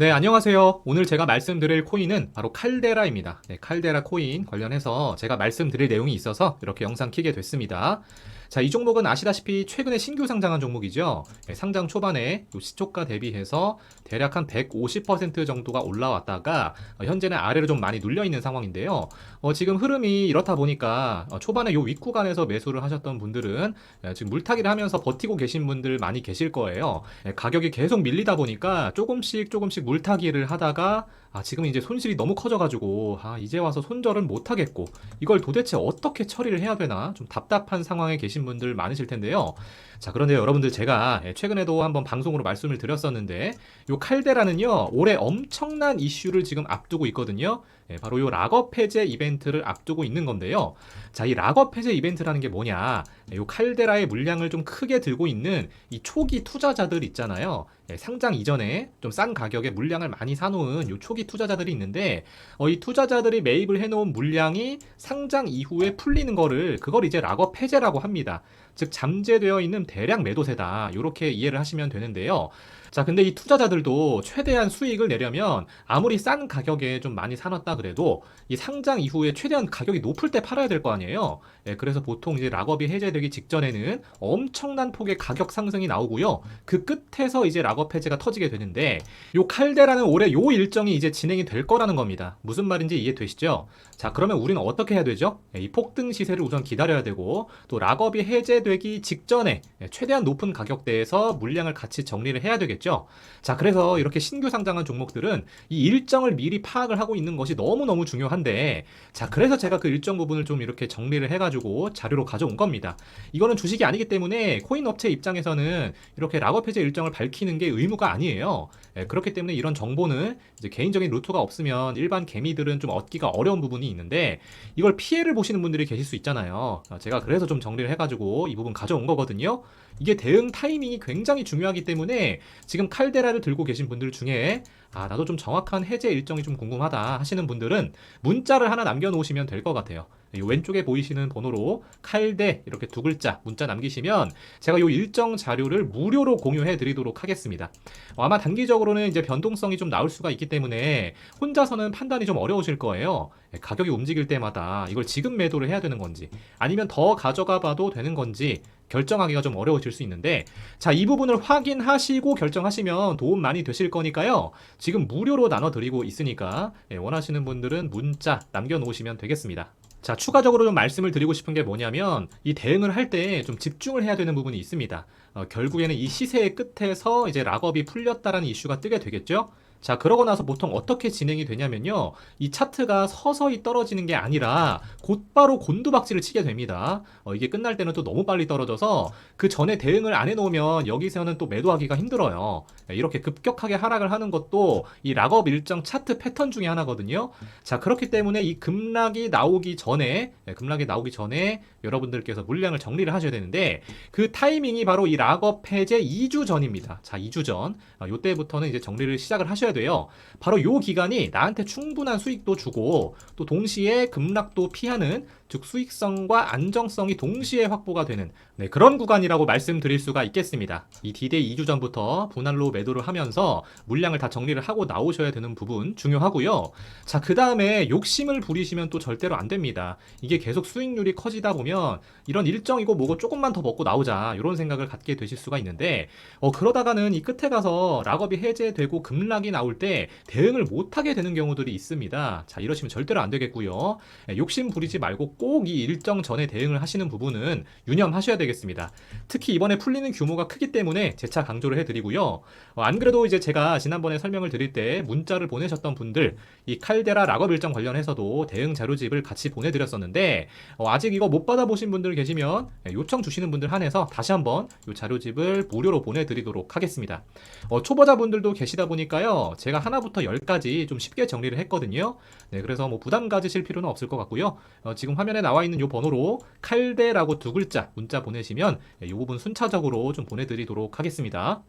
네, 안녕하세요. 오늘 제가 말씀드릴 코인은 바로 칼데라입니다. 네, 칼데라 코인 관련해서 제가 말씀드릴 내용이 있어서 이렇게 영상 키게 됐습니다. 자, 이 종목은 아시다시피 최근에 신규 상장한 종목이죠. 네, 상장 초반에 요 시초가 대비해서 대략 한 150% 정도가 올라왔다가 어, 현재는 아래로 좀 많이 눌려 있는 상황인데요. 어, 지금 흐름이 이렇다 보니까 어, 초반에 요 윗구간에서 매수를 하셨던 분들은 예, 지금 물타기를 하면서 버티고 계신 분들 많이 계실 거예요. 예, 가격이 계속 밀리다 보니까 조금씩 조금씩 물타기를 하다가 아, 지금 이제 손실이 너무 커져가지고 아, 이제 와서 손절은 못 하겠고 이걸 도대체 어떻게 처리를 해야 되나 좀 답답한 상황에 계신 분들 많으실 텐데요. 자, 그런데 여러분들 제가 예, 최근에도 한번 방송으로 말씀을 드렸었는데 요 칼데라는요 올해 엄청난 이슈를 지금 앞두고 있거든요. 예, 바로 요 락업 해제 이벤트를 앞두고 있는 건데요. 자, 이 락업 해제 이벤트라는 게 뭐냐? 예, 요 칼데라의 물량을 좀 크게 들고 있는 이 초기 투자자들 있잖아요. 예, 상장 이전에 좀 싼 가격에 물량을 많이 사놓은 요 초기 투자자들이 있는데 어, 이 투자자들이 매입을 해놓은 물량이 상장 이후에 풀리는 거를 그걸 이제 락업 해제라고 합니다. 즉 잠재되어 있는 대량 매도세다. 이렇게 이해를 하시면 되는데요. 자, 근데 이 투자자들도 최대한 수익을 내려면 아무리 싼 가격에 좀 많이 사놨다 그래도 이 상장 이후에 최대한 가격이 높을 때 팔아야 될 거 아니에요. 예, 그래서 보통 이제 락업이 해제되기 직전에는 엄청난 폭의 가격 상승이 나오고요. 그 끝에서 이제 락업 해제가 터지게 되는데 요 칼데라는 올해 요 일정이 이제 진행이 될 거라는 겁니다. 무슨 말인지 이해되시죠? 자, 그러면 우리는 어떻게 해야 되죠? 예, 이 폭등 시세를 우선 기다려야 되고 또 락업이 해제되 기 직전에 예, 최대한 높은 가격대에서 물량을 같이 정리를 해야 되겠죠. 자, 그래서 이렇게 신규 상장한 종목들은 이 일정을 미리 파악을 하고 있는 것이 너무너무 중요한데 자, 그래서 제가 그 일정 부분을 좀 이렇게 정리를 해가지고 자료로 가져온 겁니다. 이거는 주식이 아니기 때문에 코인 업체 입장에서는 이렇게 락업 해제 일정을 밝히는 게 의무가 아니에요. 예, 그렇기 때문에 이런 정보는 이제 개인적인 루트가 없으면 일반 개미들은 좀 얻기가 어려운 부분이 있는데 이걸 피해를 보시는 분들이 계실 수 있잖아요. 어, 제가 그래서 좀 정리를 해가지고 이 부분 가져온 거거든요. 이게 대응 타이밍이 굉장히 중요하기 때문에 지금 칼데라를 들고 계신 분들 중에 아, 나도 좀 정확한 해제 일정이 좀 궁금하다 하시는 분들은 문자를 하나 남겨놓으시면 될 것 같아요. 이 왼쪽에 보이시는 번호로 칼데 이렇게 두 글자 문자 남기시면 제가 이 일정 자료를 무료로 공유해 드리도록 하겠습니다. 어, 아마 단기적으로는 이제 변동성이 좀 나올 수가 있기 때문에 혼자서는 판단이 좀 어려우실 거예요. 예, 가격이 움직일 때마다 이걸 지금 매도를 해야 되는 건지 아니면 더 가져가 봐도 되는 건지 결정하기가 좀 어려워질 수 있는데 자 이 부분을 확인하시고 결정하시면 도움 많이 되실 거니까요 지금 무료로 나눠드리고 있으니까 예, 원하시는 분들은 문자 남겨놓으시면 되겠습니다 자 추가적으로 좀 말씀을 드리고 싶은 게 뭐냐면 이 대응을 할 때 좀 집중을 해야 되는 부분이 있습니다. 어, 결국에는 이 시세의 끝에서 이제 락업이 풀렸다라는 이슈가 뜨게 되겠죠 자, 그러고 나서 보통 어떻게 진행이 되냐면요. 이 차트가 서서히 떨어지는 게 아니라 곧바로 곤두박질을 치게 됩니다. 어, 이게 끝날 때는 또 너무 빨리 떨어져서 그 전에 대응을 안 해놓으면 여기서는 또 매도하기가 힘들어요. 네, 이렇게 급격하게 하락을 하는 것도 이 락업 일정 차트 패턴 중에 하나거든요. 자, 그렇기 때문에 이 급락이 나오기 전에, 네, 급락이 나오기 전에 여러분들께서 물량을 정리를 하셔야 되는데 그 타이밍이 바로 이 락업 해제 2주 전입니다. 자, 2주 전. 어, 요때부터는 이제 정리를 시작을 하셔야 돼요. 바로 요 기간이 나한테 충분한 수익도 주고 또 동시에 급락도 피하는 즉 수익성과 안정성이 동시에 확보가 되는 네, 그런 구간이라고 말씀드릴 수가 있겠습니다. 이 D-Day 2주 전부터 분할로 매도를 하면서 물량을 다 정리를 하고 나오셔야 되는 부분 중요하고요. 자, 그 다음에 욕심을 부리시면 또 절대로 안 됩니다. 이게 계속 수익률이 커지다 보면 이런 일정이고 뭐고 조금만 더 먹고 나오자 이런 생각을 갖게 되실 수가 있는데 어, 그러다가는 이 끝에 가서 락업이 해제되고 급락이 나올 때 대응을 못하게 되는 경우들이 있습니다. 자, 이러시면 절대로 안 되겠고요. 예, 욕심 부리지 말고 꼭 이 일정 전에 대응을 하시는 부분은 유념하셔야 되겠습니다. 특히 이번에 풀리는 규모가 크기 때문에 재차 강조를 해드리고요. 어, 안 그래도 이제 제가 지난번에 설명을 드릴 때 문자를 보내셨던 분들 이 칼데라 락업 일정 관련해서도 대응 자료집을 같이 보내드렸었는데 어, 아직 이거 못 받아보신 분들 계시면 예, 요청 주시는 분들 한해서 다시 한번 이 자료집을 무료로 보내드리도록 하겠습니다. 어, 초보자분들도 계시다 보니까요. 제가 하나부터 열까지 좀 쉽게 정리를 했거든요. 네, 그래서 뭐 부담 가지실 필요는 없을 것 같고요. 어, 지금 화면에 나와 있는 이 번호로 칼데라고 두 글자 문자 보내시면 이 부분 순차적으로 좀 보내드리도록 하겠습니다.